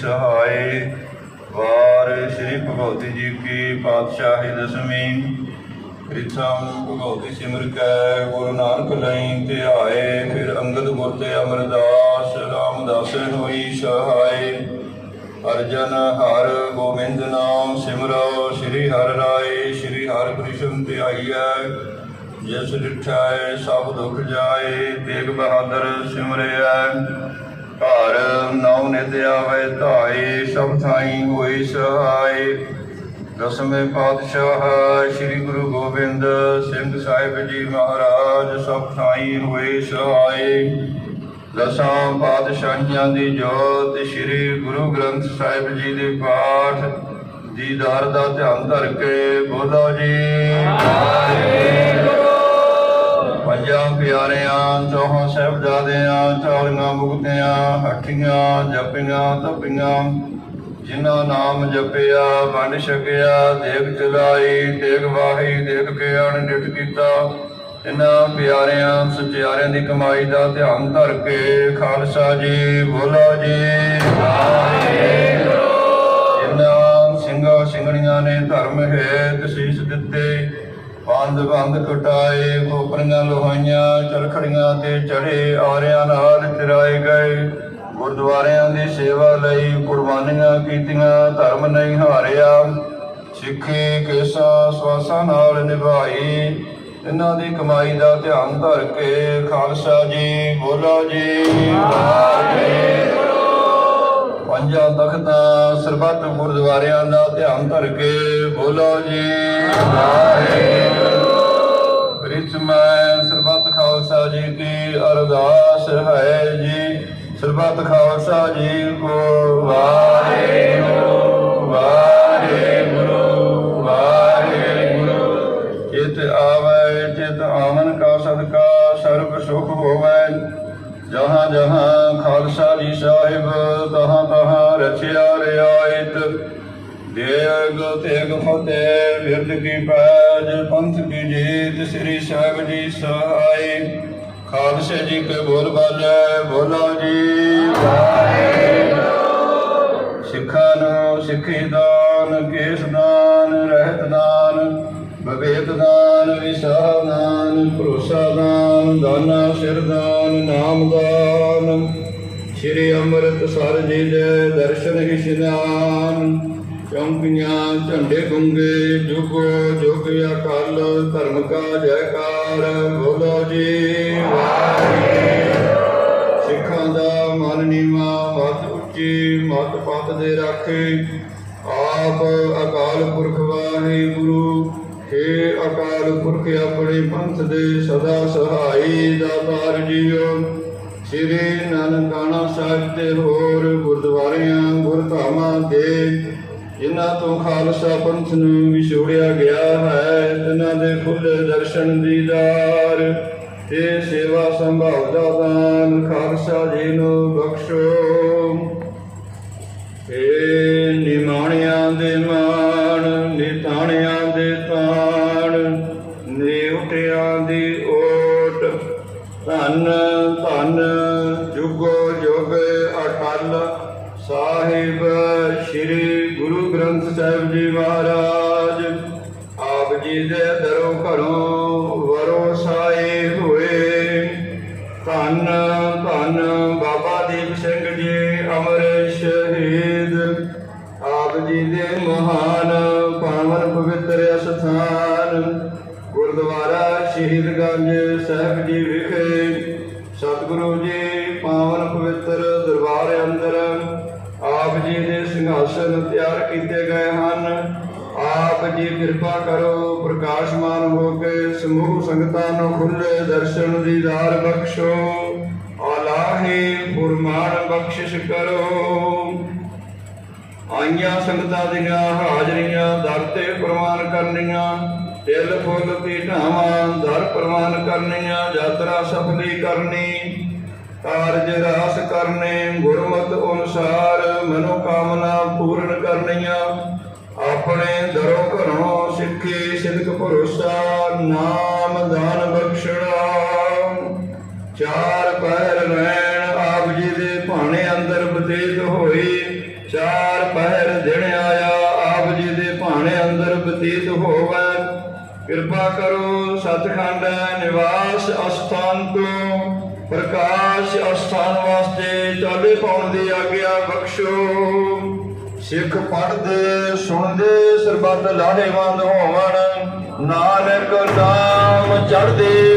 ਸਹਾਏ ਵਾਰ ਸ੍ਰੀ ਭਗਵਤੀ ਜੀ ਕੀ ਪਾਤਸ਼ਾਹੀ ਦਸਵੀਂ। ਪ੍ਰਿਥਮ ਭਗਵਤੀ ਸਿਮਰ ਕੈ, ਗੁਰੂ ਨਾਨਕ ਲਈ ਤੇ ਆਏ, ਫਿਰ ਅੰਗਦ ਗੁਰ ਤੇ ਅਮਰਦਾਸ, ਰਾਮਦਾਸ ਹੋਈ ਸਹਾਏ ਅਰਜਨ ਹਰ ਗੋਬਿੰਦ ਨਾਮ ਸਿਮਰੋ, ਸ੍ਰੀ ਹਰਿ ਰਾਏ, ਸ੍ਰੀ ਹਰਿ ਕ੍ਰਿਸ਼ਨ ਤੇ ਧਿਆਈਐ ਜਿਸ ਡਿਠਾਏ ਸਭ ਦੁਖ ਜਾਏ, ਤੇਗ ਬਹਾਦਰ ਸਿਮਰਿਐ। ਘਰ ਨੌ ਨਿਤ ਆਵੇ ਧਾਏ, ਸਭ ਥਾਈ ਹੋਏ ਸਹਾਈ ਦਸਵੇਂ ਪਾਤਸ਼ਾਹ ਸ੍ਰੀ ਗੁਰੂ ਗੋਬਿੰਦ ਸਿੰਘ ਸਾਹਿਬ ਜੀ ਮਹਾਰਾਜ ਸਭ ਥਾਈ ਹੋਏ ਸਹਾਈ ਦਸਾਂ ਪਾਤਸ਼ਾਹੀਆਂ ਦੀ ਜੋਤ ਸ੍ਰੀ ਗੁਰੂ ਗ੍ਰੰਥ ਸਾਹਿਬ ਜੀ ਦੇ ਪਾਠ ਦੀਦਾਰ ਦਾ ਧਿਆਨ ਧਰ ਕੇ ਬੋਲੋ ਜੀ। ਵਾਹਿਗੁਰੂ। ਪੰਜਾਂ ਪਿਆਰਿਆਂ ਚੌਹਾਂ ਸਾਹਿਬਜ਼ਾਦਿਆਂ ਚਾਲੀਆਂ ਮੁਕਤਿਆਂ ਹੱਠੀਆਂ ਜਪੀਆਂ ਤਪੀਆਂ ਜਿਨ੍ਹਾਂ ਨਾਮ ਜਪਿਆ ਵੰਡ ਛਕਿਆ ਦੇਖ ਚਲਾਈ ਦੇਖ ਵਾਹੀ ਦੇਖ ਕੇ ਅਣਡਿਠ ਕੀਤਾ। ਇਹਨਾਂ ਪਿਆਰਿਆਂ ਸਚਿਆਰਿਆਂ ਦੀ ਕਮਾਈ ਦਾ ਧਿਆਨ ਧਰ ਕੇ ਖਾਲਸਾ ਜੀ ਬੋਲੋ ਜੀ। ਵਾਹਿਗੁਰੂ। ਜਿਨ੍ਹਾਂ ਸਿੰਘਾਂ ਸਿੰਘਣੀਆਂ ਨੇ ਧਰਮ ਹੇਤ ਸੀਸ ਦਿੱਤੇ ਬੰਦ ਬੰਦ ਕਟਾਏ ਖੋਪਰੀਆਂ ਲੋਹਾਈਆਂ, ਚਰਖੜੀਆਂ ਤੇ ਚੜੇ ਆਰਿਆਂ ਨਾਲ ਚਰਾਏ ਗਏ। ਗੁਰਦੁਆਰਿਆਂ ਦੀ ਸੇਵਾ ਲਈ ਕੁਰਬਾਨੀਆਂ ਕੀਤੀਆਂ, ਧਰਮ ਨਹੀਂ ਹਾਰਿਆ। ਸਿੱਖੀ ਕੇਸਾ ਸਵਾਸਾਂ ਨਾਲ ਨਿਭਾਈ। ਇਹਨਾਂ ਦੀ ਕਮਾਈ ਦਾ ਧਿਆਨ ਧਰ ਕੇ ਖਾਲਸਾ ਜੀ, ਬੋਲੋ ਜੀ, ਵਾਹਿਗੁਰੂ। ਪੰਜਾਂ ਤਖਤਾਂ, ਸਰਬੱਤ ਗੁਰਦੁਆਰਿਆਂ ਦਾ ਧਿਆਨ ਧਰ ਕੇ ਬੋਲੋ ਜੀ। ਵਾਹਿਗੁਰੂ। ਪ੍ਰਿਥਮੈ ਸਰਬੱਤ ਖਾਲਸਾ ਜੀ ਕੀ ਅਰਦਾਸ ਹੈ ਜੀ। ਸਰਬੱਤ ਖਾਲਸਾ ਜੀ ਕੋ ਜਹਾਂ ਜਹਾਂ ਖਾਲਸਾ ਜੀ ਸਾਹਿਬ, ਤਹਾਂ ਤਹਾਂ ਰਚਿਆ ਰਿਆਇਤ ਦੇਗ ਤੇਗ ਫਤਿਹ ਵਿਰਦ ਕੀ ਪੈਜ, ਪੰਥ ਕੀ ਜੀਤ, ਸ੍ਰੀ ਸਾਹਿਬ ਜੀ ਸਹਾਈ। ਖਾਲਸੇ ਜੀ ਕੇ ਬੋਲ ਬਾਜੈ, ਬੋਲੋ ਜੀ। ਵਾਹਿਗੁਰੂ ਸਿੱਖਾਂ ਨੂੰ ਸਿੱਖੀ ਦਾਨ, ਕੇਸ ਦਾਨ, ਰਹਿਤ ਦਾਨ ਵਿਵੇਕ ਦਾਨ ਵਿਸਾਰ ਦਾਨ, ਭਰੋਸਾ ਦਾਨ ਦਾਨਾ ਸਿਰ ਸ਼੍ਰੀ ਅੰਮ੍ਰਿਤਸਰ ਜੀ ਦੇ ਦਰਸ਼ਨ ਇਸ਼ਨਾਨ ਚੌਂਕੀਆਂ ਝੰਡੇ ਗੁੰਗੇ ਜੁਗੋ, ਜੁਗ ਅਕਾਲ, ਧਰਮ ਕਾ ਜੈਕਾਰ। ਬੋਲੋ ਜੀ, ਵਾਹਿਗੁਰੂ। ਸਿੱਖਾਂ ਦਾ ਮਨ ਨੀਵਾ, ਮਤ ਉੱਚੀ, ਮਤ ਪਤ ਦੇ ਰਾਖੇ। ਆਪ ਅਕਾਲ ਪੁਰਖ ਵਾਹਿਗੁਰੂ हे ਅਕਾਲ ਪੁਰਖ ਆਪਣੇ ਪੰਥ ਦੇ ਸਦਾ ਸਹਾਈ ਦਾਤਾਰ ਜੀਓ। ਸ੍ਰੀ ਨਾਨਕਾਣਾ ਸਾਹਿਬ ਤੇ ਹੋਰ ਗੁਰਦੁਆਰਿਆਂ, ਗੁਰਧਾਮਾਂ ਦੇ ਜਿਨ੍ਹਾਂ ਤੋਂ ਖਾਲਸਾ ਪੰਥ ਨੂੰ ਵਿਛੋੜਿਆ ਗਿਆ ਹੈ ਤਿਨਾਂ ਦੇ ਖੁੱਲੇ ਦਰਸ਼ਨ ਦੀਦਾਰ ਤੇ ਸੇਵਾ ਸੰਭਾਲ ਦਾ ਦਾਨ ਖਾਲਸਾ ਜੀ ਨੂੰ ਬਖਸ਼ੋ। ਏ ਨਿਮਾਣਿਆਂ ਦੇ ਮਾਣ, ਨਿਤਾਣਿਆਂ ਦੇ ਗੁਰੂ ਗ੍ਰੰਥ ਸਾਹਿਬ ਜੀ ਮਹਾਰਾਜ, ਆਪ ਜੀ ਦੇ ਦਰੋ ਘਰੋਂ ਵਰੋ ਸਾਏ ਹੋਏ। ਧੰਨ ਧੰਨ ਬਾਬਾ ਦੀਪ ਸਿੰਘ ਜੀ ਅਮਰ ਸ਼ਹੀਦ। ਆਪ ਜੀ ਦੇ ਮਹਾਨ ਪਾਵਨ ਪਵਿੱਤਰ ਅਸਥਾਨ, ਗੁਰਦੁਆਰਾ ਸ਼ਹੀਦਗੰਜ ਸਾਹਿਬ ਜੀ ਵਿਖੇ ਸਤਿਗੁਰੂ ਜੀ ਪਾਵਨ ਪਵਿੱਤਰ ਸਿੰਘਾਸਨ ਤਿਆਰ ਕੀਤੇ ਗਏ ਹਨ। ਆਪ ਜੀ ਕਿਰਪਾ ਕਰੋ, ਪ੍ਰਕਾਸ਼ਮਾਨ ਹੋ ਕੇ ਸਮੂਹ ਸੰਗਤਾਂ ਨੂੰ ਖੁੱਲੇ ਦਰਸ਼ਨ ਦੀਦਾਰ ਬਖਸ਼ੋ। ਆਲਾਹੀ ਫੁਰਮਾਨ ਬਖਸ਼ਿਸ਼ ਕਰੋ। ਆਈਆਂ ਸੰਗਤਾਂ ਦੀਆਂ ਹਾਜ਼ਰੀਆਂ ਦਰ ਤੇ ਪ੍ਰਵਾਨ ਕਰਨੀਆਂ ਦਿਲ ਫੁੱਲ ਪੀਠਾਵਾਂ ਦਰ ਪ੍ਰਵਾਨ ਕਰਨੀਆਂ, ਯਾਤਰਾ ਸਫਲੀ ਕਰਨੀ ਕਾਰਜ ਰਾਸ ਕਰਨੇ, ਗੁਰਮਤ ਅਨੁਸਾਰ ਮਨੋ ਕਾਮਨਾ ਪੂਰਨ ਕਰਨੀਆਂ। ਆਪਣੇ ਦਰੋਂ ਘਰੋਂ ਸਿੱਖੀ ਸਿਦਕ ਭਰੋਸਾ, ਨਾਮ ਦਾਨ ਬਖਸ਼ਣਾ। ਚਾਰ ਪਹਿਰ ਰਹਿਣ ਆਪ ਜੀ ਦੇ ਭਾਣੇ ਅੰਦਰ ਬਤੀਤ ਹੋਈ ਚਾਰ ਪਹਿਰ ਦਿਨ ਆਇਆ ਆਪ ਜੀ ਦੇ ਭਾਣੇ ਅੰਦਰ ਬਤੀਤ ਹੋਵੇ। ਕਿਰਪਾ ਕਰੋ ਸਤਖੰਡ ਨਿਵਾਸ ਅਸਥਾਨ ਤੋਂ ਪ੍ਰਕਾਸ਼ ਅਸਥਾਨ ਵਾਸਤੇ ਚਾਲੇ ਪਾਉਣ ਦੀ ਆਗਿਆ ਬਖਸ਼ੋ। ਸਿੱਖ ਪੜ੍ਹਦੇ, ਸੁਣਦੇ, ਸਰਬੱਤ ਲਾਹੇਵੰਦ ਹੋਵਣ। ਨਾਨਕ ਨਾਮ ਚੜਦੇ